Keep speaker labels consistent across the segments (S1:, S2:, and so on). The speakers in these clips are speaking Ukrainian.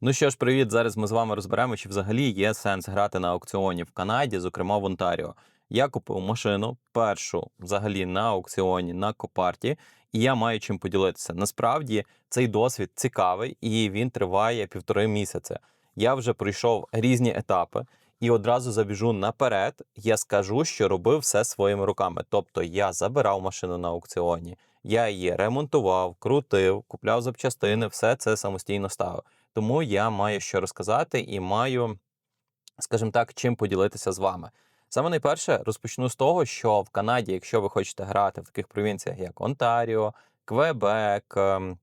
S1: Ну що ж, привіт. Зараз ми з вами розберемо, чи взагалі є сенс грати на аукціоні в Канаді, зокрема в Онтаріо. Я купив машину першу взагалі на аукціоні на Копарті, і я маю чим поділитися. Насправді цей досвід цікавий і він триває півтори місяці. Я вже пройшов різні етапи і одразу забіжу наперед. Я скажу, що робив все своїми руками. Тобто я забирав машину на аукціоні, я її ремонтував, крутив, купляв запчастини, все це самостійно ставив. Тому я маю що розказати і маю, скажімо так, чим поділитися з вами. Саме найперше розпочну з того, що в Канаді, якщо ви хочете грати в таких провінціях, як Онтаріо, Квебек, ем,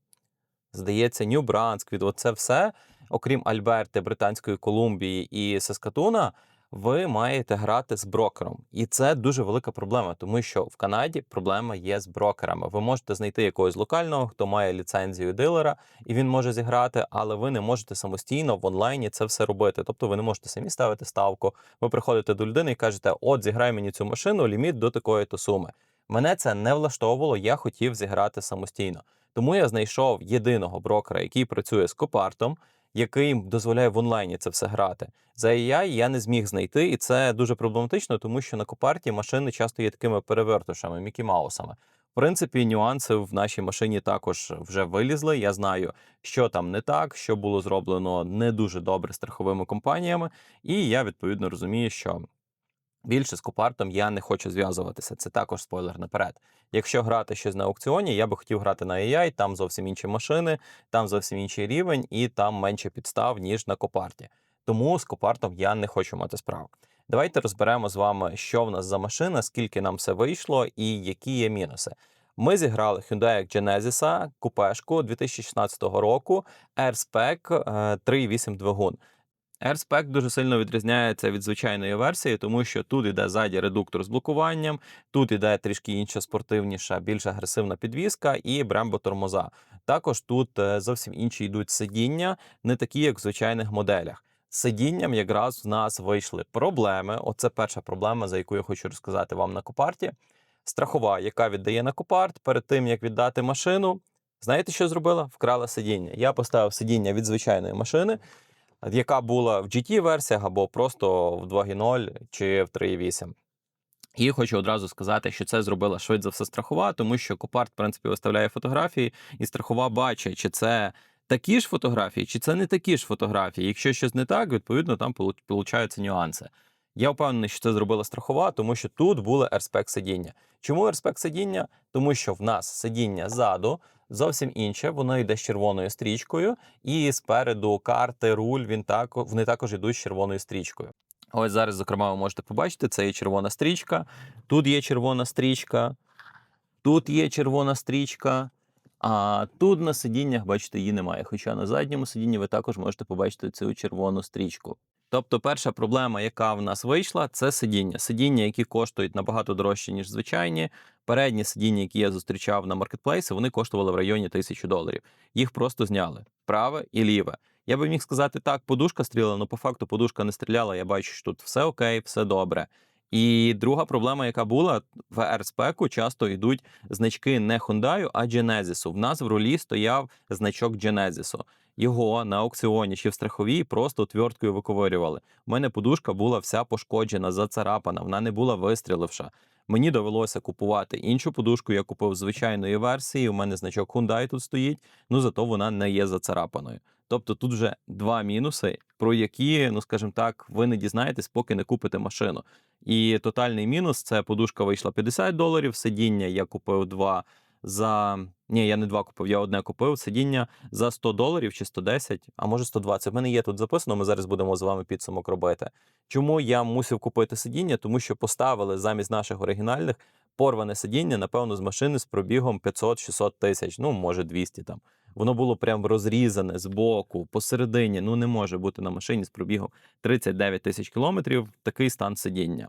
S1: здається, Нью-Брансквід, оце все, окрім Альберти, Британської Колумбії і Саскатуна, ви маєте грати з брокером. І це дуже велика проблема, тому що в Канаді проблема є з брокерами. Ви можете знайти якогось локального, хто має ліцензію дилера, і він може зіграти, але ви не можете самостійно в онлайні це все робити. Тобто ви не можете самі ставити ставку. Ви приходите до людини і кажете: От, зіграй мені цю машину, ліміт до такої то суми. Мене це не влаштовувало, я хотів зіграти самостійно. Тому я знайшов єдиного брокера, який працює з Копартом, який дозволяє в онлайні це все грати. За AI я не зміг знайти, і це дуже проблематично, тому що на Копарті машини часто є такими перевертушами, Мікі Маусами. В принципі, нюанси в нашій машині також вже вилізли. Я знаю, що там не так, що було зроблено не дуже добре страховими компаніями, і я відповідно розумію, що більше з Копартом я не хочу зв'язуватися. Це також спойлер наперед. Якщо грати щось на аукціоні, я би хотів грати на AI, там зовсім інші машини, там зовсім інший рівень, і там менше підстав, ніж на Копарті. Тому з Копартом я не хочу мати справу. Давайте розберемо з вами, що в нас за машина, скільки нам все вийшло і які є мінуси. Ми зіграли Hyundai Genesis, купешку 2016 року, AirSpec е, 3.8 двигун. AirSpec дуже сильно відрізняється від звичайної версії, тому що тут іде ззаді редуктор з блокуванням, тут іде трішки інша спортивніша, більш агресивна підвіска і брембо тормоза. Також тут е, зовсім інші йдуть сидіння, не такі, як в звичайних моделях. З Сидінням якраз в нас вийшли проблеми. Оце перша проблема, за яку я хочу розказати вам на Копарті. Страхова, яка віддає на Копарт, перед тим як віддати машину. Знаєте, що зробила? Вкрала сидіння. Я поставив сидіння від звичайної машини, яка була в GT-версіях або просто в 2.0 чи в 3.8. І хочу одразу сказати, що це зробила швидше за все страхова, тому що Копарт, в принципі, виставляє фотографії, і страхова бачить, чи це такі ж фотографії, чи це не такі ж фотографії. Якщо щось не так, відповідно там получаються нюанси. Я впевнений, що це зробила страхова, тому що тут були ерспек сидіння. Чому ерспек сидіння? Тому що в нас сидіння ззаду зовсім інше, воно йде з червоною стрічкою, і спереду карти, руль він так, вони також йдуть з червоною стрічкою. Ось зараз, зокрема, ви можете побачити, це є червона стрічка, тут є червона стрічка, тут є червона стрічка. А тут на сидіннях, бачите, її немає. Хоча на задньому сидінні ви також можете побачити цю червону стрічку. Тобто, перша проблема, яка в нас вийшла, це сидіння. Сидіння, які коштують набагато дорожче, ніж звичайні. Передні сидіння, які я зустрічав на маркетплейсі, вони коштували в районі тисячі доларів. Їх просто зняли праве і ліве. Я би міг сказати так, подушка стріляла, але по факту подушка не стріляла. Я бачу, що тут все окей, все добре. І друга проблема, яка була в AirSpec часто йдуть значки не Hyundai, а Genesis. В нас в рулі стояв значок Genesis. Його на аукціоні чи в страховій просто твердкою виковирювали. У мене подушка була вся пошкоджена, зацарапана, вона не була вистріливша. Мені довелося купувати іншу подушку. Я купив звичайної версії. У мене значок Hyundai тут стоїть. Ну зато вона не є зацарапаною. Тобто тут вже два мінуси, про які, ну скажімо так, ви не дізнаєтесь, поки не купите машину. І тотальний мінус це подушка вийшла 50 доларів. Сидіння я купив два за. Ні, я не два купив, я одне купив сидіння за 100 доларів чи 110, а може 120. В мене є тут записано, ми зараз будемо з вами підсумок робити. Чому я мусив купити сидіння? Тому що поставили замість наших оригінальних порване сидіння, напевно, з машини з пробігом 500-600 тисяч, ну може 200 там. Воно було прям розрізане з боку, посередині. Ну не може бути на машині з пробігом 39 тисяч кілометрів такий стан сидіння.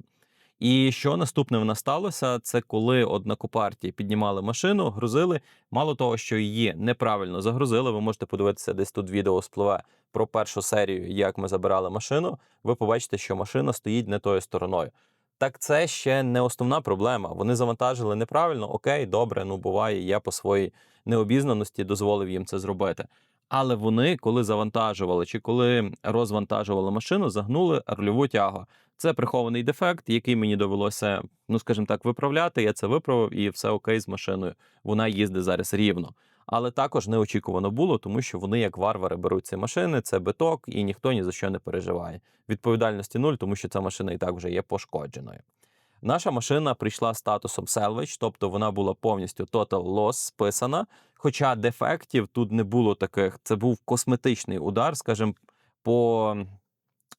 S1: І що наступне в нас сталося, це коли однакопартії піднімали машину, грузили. Мало того, що її неправильно загрузили. Ви можете подивитися, десь тут відео спливе про першу серію, як ми забирали машину. Ви побачите, що машина стоїть не тою стороною. Так це ще не основна проблема. Вони завантажили неправильно. Окей, добре, ну буває, я по своїй необізнаності дозволив їм це зробити. Але вони, коли завантажували чи коли розвантажували машину, загнули рульову тягу. Це прихований дефект, який мені довелося, ну скажімо так, виправляти. Я це виправив, і все окей з машиною. Вона їздить зараз рівно. Але також неочікувано було, тому що вони, як варвари, беруть ці машини, це биток, і ніхто ні за що не переживає. Відповідальності нуль, тому що ця машина і так вже є пошкодженою. Наша машина прийшла статусом salvage, тобто вона була повністю total loss списана. Хоча дефектів тут не було таких. Це був косметичний удар, скажімо, по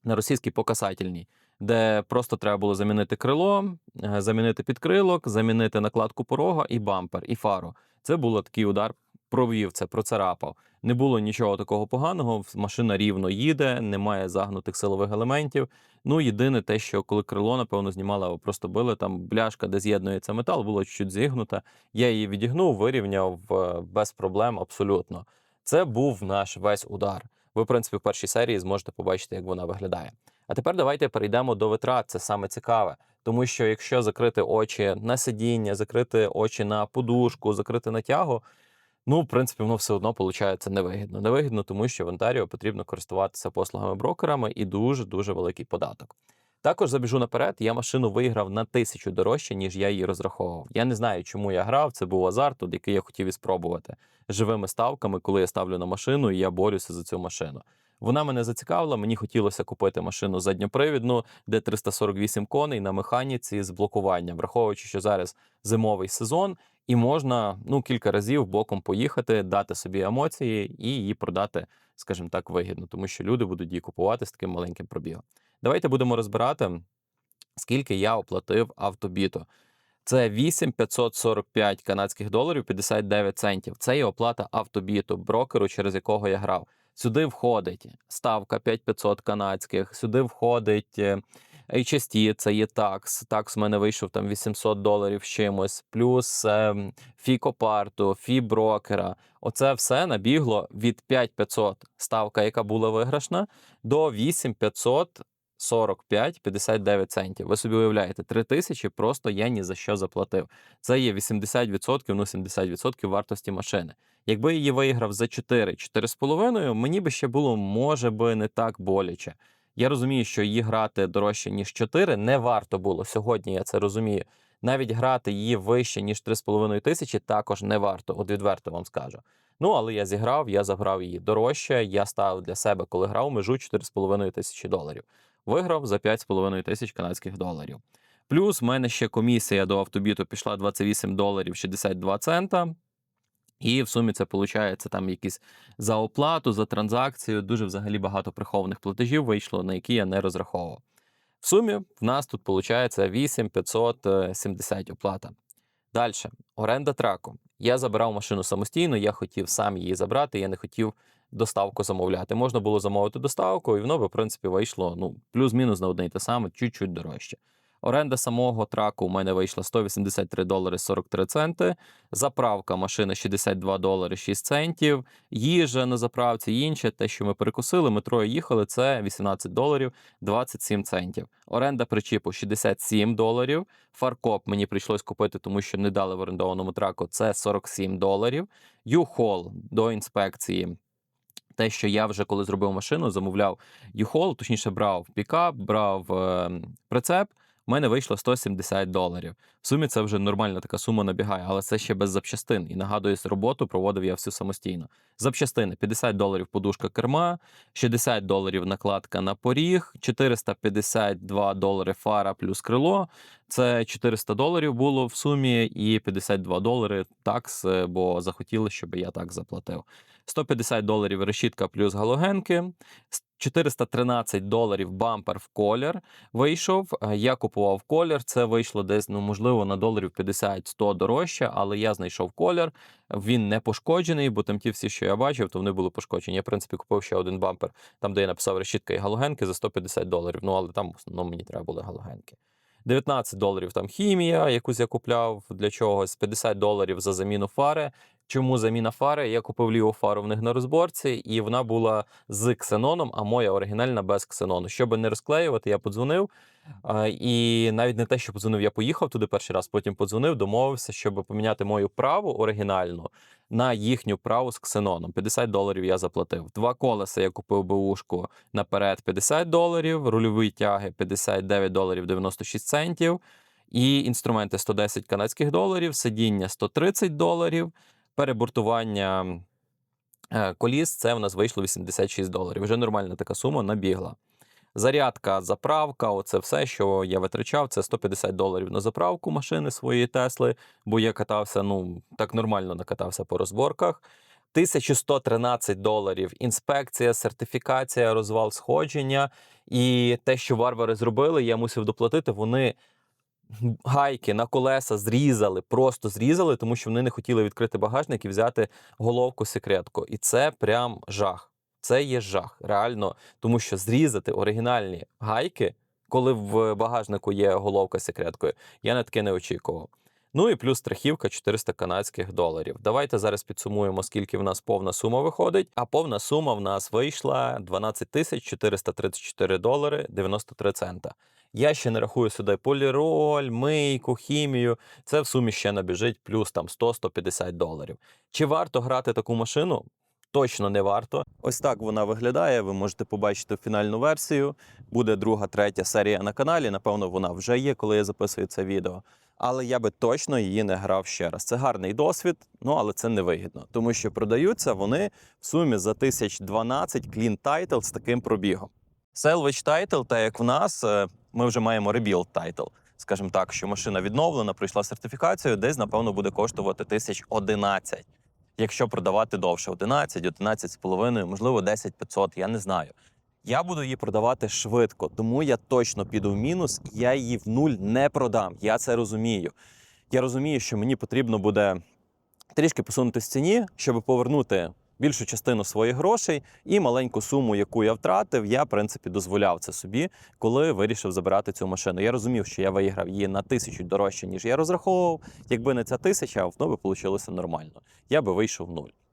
S1: на російській по касательній, де просто треба було замінити крило, е, замінити підкрилок, замінити накладку порога і бампер, і фару. Це було такий удар, провів це, процарапав. Не було нічого такого поганого. Машина рівно їде, немає загнутих силових елементів. Ну, єдине те, що коли крило, напевно, знімали, або просто били, там бляшка, де з'єднується метал, було чуть зігнута. Я її відігнув, вирівняв е, без проблем абсолютно. Це був наш весь удар. Ви, в принципі, в першій серії зможете побачити, як вона виглядає. А тепер давайте перейдемо до витрат. Це саме цікаве. Тому що якщо закрити очі на сидіння, закрити очі на подушку, закрити на тягу, ну, в принципі, воно все одно виходить невигідно. Невигідно, тому що в Онтаріо потрібно користуватися послугами брокерами і дуже-дуже великий податок. Також забіжу наперед, я машину виграв на тисячу дорожче, ніж я її розраховував. Я не знаю, чому я грав. Це був азарт, от який я хотів і спробувати живими ставками, коли я ставлю на машину і я борюся за цю машину. Вона мене зацікавила. Мені хотілося купити машину задньопривідну, де 348 коней на механіці з блокуванням, враховуючи, що зараз зимовий сезон, і можна ну кілька разів боком поїхати, дати собі емоції і її продати, скажімо так, вигідно, тому що люди будуть її купувати з таким маленьким пробігом. Давайте будемо розбирати, скільки я оплатив автобіту. Це 8545 канадських доларів 59 центів. Це є оплата автобіту, брокеру, через якого я грав. Сюди входить ставка 5500 канадських, сюди входить е, HST, це є такс. Такс в мене вийшов там 800 доларів чимось, плюс е, фі копарту, фі брокера. Оце все набігло від 5500 ставка, яка була виграшна, до 8500 45-59 центів. Ви собі уявляєте, 3 тисячі просто я ні за що заплатив. Це є 80%, ну 70% вартості машини. Якби її виграв за 4, 4,5, мені би ще було, може би, не так боляче. Я розумію, що її грати дорожче, ніж 4, не варто було. Сьогодні я це розумію. Навіть грати її вище, ніж 3,5 тисячі, також не варто, от відверто вам скажу. Ну, але я зіграв, я забрав її дорожче. Я ставив для себе, коли грав, межу 4,5 тисячі доларів виграв за 5,5 тисяч канадських доларів. Плюс в мене ще комісія до автобіту пішла 28 доларів 62 цента. І в сумі це виходить там якісь за оплату, за транзакцію. Дуже взагалі багато прихованих платежів вийшло, на які я не розраховував. В сумі в нас тут виходить 8570 оплата. Далі, оренда траку. Я забирав машину самостійно, я хотів сам її забрати, я не хотів доставку замовляти. Можна було замовити доставку, і воно би, в принципі, вийшло ну, плюс-мінус на одне й те саме, чуть-чуть дорожче. Оренда самого траку у мене вийшла 183 долари 43 центи. Заправка машини 62 долари 6 центів. Їжа на заправці інше, те, що ми перекусили, ми троє їхали, це 18 доларів 27 центів. Оренда причіпу 67 доларів. Фаркоп мені прийшлось купити, тому що не дали в орендованому траку. Це 47 доларів. Юхол до інспекції те, що я вже коли зробив машину, замовляв юхол, точніше брав пікап, брав е, прицеп. У мене вийшло 170 доларів. В сумі це вже нормальна така сума набігає, але це ще без запчастин. І нагадую, роботу проводив я всю самостійно. Запчастини 50 доларів подушка керма, 60 доларів накладка на поріг, 452 долари фара плюс крило. Це 400 доларів було в сумі, і 52 долари такс, е, бо захотіли, щоб я так заплатив. 150 доларів решітка плюс галогенки. 413 доларів бампер в колір вийшов. Е, я купував колір. Це вийшло десь, ну можливо, на доларів 50-100 дорожче, але я знайшов колір. Він не пошкоджений, бо там ті всі, що я бачив, то вони були пошкоджені. Я, в принципі, купив ще один бампер, там, де я написав решітка і галогенки за 150 доларів. Ну, але там в основному мені треба були галогенки. 19 доларів там хімія, якусь я купляв для чогось, 50 доларів за заміну фари. Чому заміна фари? Я купив ліву фару в них на розборці, і вона була з ксеноном, а моя оригінальна без ксенону. Щоб не розклеювати, я подзвонив. І навіть не те, що подзвонив, я поїхав туди перший раз, потім подзвонив, домовився, щоб поміняти мою праву оригінальну на їхню праву з ксеноном. 50 доларів я заплатив. Два колеса я купив бушку наперед 50 доларів, рульові тяги 59 доларів 96 центів. І інструменти 110 канадських доларів, сидіння 130 доларів, перебортування е, коліс це в нас вийшло 86 доларів. Вже нормальна така сума набігла. Зарядка, заправка, оце все, що я витрачав, це 150 доларів на заправку машини своєї Тесли, бо я катався, ну так нормально накатався по розборках. 1113 доларів інспекція, сертифікація, розвал сходження. І те, що варвари зробили, я мусив доплатити. Вони гайки на колеса зрізали, просто зрізали, тому що вони не хотіли відкрити багажник і взяти головку секретку. І це прям жах. Це є жах, реально, тому що зрізати оригінальні гайки, коли в багажнику є головка секреткою, я на таке не очікував. Ну і плюс страхівка 400 канадських доларів. Давайте зараз підсумуємо, скільки в нас повна сума виходить. А повна сума в нас вийшла 12 тисяч 434 долари 93 цента. Я ще не рахую сюди поліроль, мийку, хімію. Це в сумі ще набіжить плюс там 100-150 доларів. Чи варто грати таку машину? Точно не варто. Ось так вона виглядає. Ви можете побачити фінальну версію. Буде друга, третя серія на каналі. Напевно, вона вже є, коли я записую це відео. Але я би точно її не грав ще раз. Це гарний досвід, ну але це не вигідно, тому що продаються вони в сумі за 1012 clean title з таким пробігом. Salvage title, так як в нас, е, ми вже маємо rebuild title. Скажімо так, що машина відновлена, пройшла сертифікацію, десь, напевно, буде коштувати 1011. Якщо продавати довше 11, 11 з половиною, можливо, 10 500, я не знаю. Я буду її продавати швидко, тому я точно піду в мінус, я її в нуль не продам. Я це розумію. Я розумію, що мені потрібно буде трішки посунути в ціні, щоб повернути більшу частину своїх грошей і маленьку суму, яку я втратив, я в принципі дозволяв це собі, коли вирішив забирати цю машину. Я розумів, що я виграв її на тисячу дорожче, ніж я розраховував. Якби не ця тисяча, воно би вийшло нормально. Я би вийшов в нуль.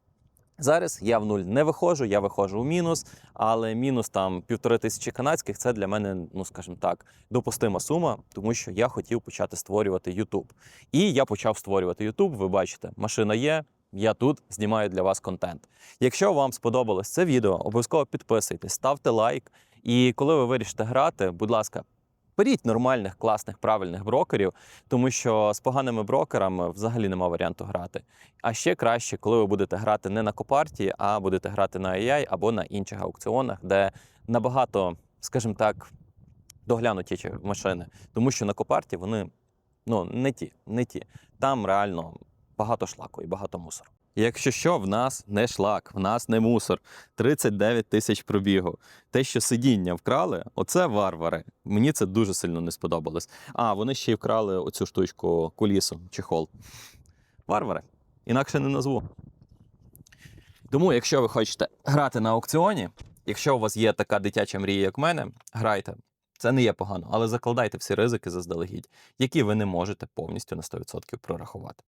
S1: Зараз я в нуль не виходжу, я виходжу в мінус, але мінус там півтори тисячі канадських це для мене, ну скажімо так, допустима сума, тому що я хотів почати створювати YouTube. І я почав створювати YouTube. Ви бачите, машина є. Я тут знімаю для вас контент. Якщо вам сподобалось це відео, обов'язково підписуйтесь, ставте лайк. І коли ви вирішите грати, будь ласка, беріть нормальних, класних, правильних брокерів, тому що з поганими брокерами взагалі нема варіанту грати. А ще краще, коли ви будете грати не на Копарті, а будете грати на AI або на інших аукціонах, де набагато, скажімо так, доглянуті машини. Тому що на Копарті вони ну, не ті, не ті. Там реально багато шлаку і багато мусору. Якщо що, в нас не шлак, в нас не мусор. 39 тисяч пробігу. Те, що сидіння вкрали, оце варвари. Мені це дуже сильно не сподобалось. А, вони ще й вкрали оцю штучку кулісу, чехол. Варвари. Інакше не назву. Тому, якщо ви хочете грати на аукціоні, якщо у вас є така дитяча мрія, як в мене, грайте. Це не є погано, але закладайте всі ризики заздалегідь, які ви не можете повністю на 100% прорахувати.